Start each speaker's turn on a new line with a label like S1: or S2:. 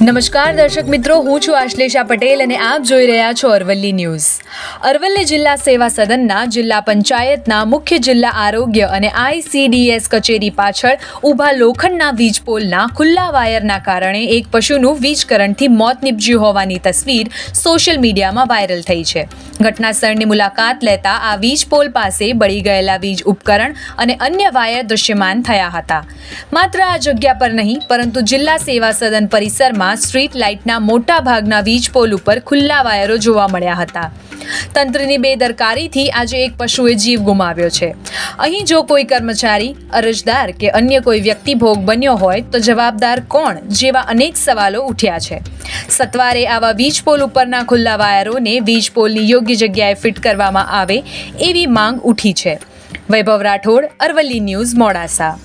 S1: નમસ્કાર દર્શક મિત્રો, હું છું આશ્લેષા પટેલ અને આપ જોઈ રહ્યા છો અરવલ્લી ન્યૂઝ. અરવલ્લી જિલ્લા સેવા સદનના જિલ્લા પંચાયતના મુખ્ય જિલ્લા આરોગ્ય અને આઈસીડીએસ કચેરી પાછળ ઊભા લોખંડના વીજ પોલના ખુલ્લા વાયરના કારણે એક પશુનું વીજ કરંટથી મોત નીપજ્યું હોવાની તસવીર સોશિયલ મીડિયામાં વાયરલ થઈ છે. ઘટના સ્થળની મુલાકાત લેતા આ વીજ પોલ પાસે બળી ગયેલા વીજ ઉપકરણ અને અન્ય વાયર દૃશ્યમાન થયા હતા. માત્ર આ જગ્યા પર નહીં, પરંતુ જિલ્લા સેવા સદન પરિસરમાં સ્ટ્રીટ લાઇટના મોટા ભાગના વીજ પોલ ઉપર ખુલ્લા વાયરો જોવા મળ્યા હતા. તંત્રની બેદરકારીથી આજે એક પશુએ જીવ ગુમાવ્યો છે. અહીં જો કોઈ કર્મચારી, અરજદાર કે અન્ય કોઈ વ્યક્તિ ભોગ બન્યો હોય તો જવાબદાર કોણ જેવા અનેક સવાલો ઉઠ્યા છે. સત્વારે આવા વીજ પોલ ઉપરના ખુલ્લા વાયરોને વીજ પોલની યોગ્ય જગ્યાએ ફિટ કરવામાં આવે એવી માંગ ઉઠી છે. વૈભવ રાઠોડ, અરવલ્લી ન્યૂઝ, મોડાસા.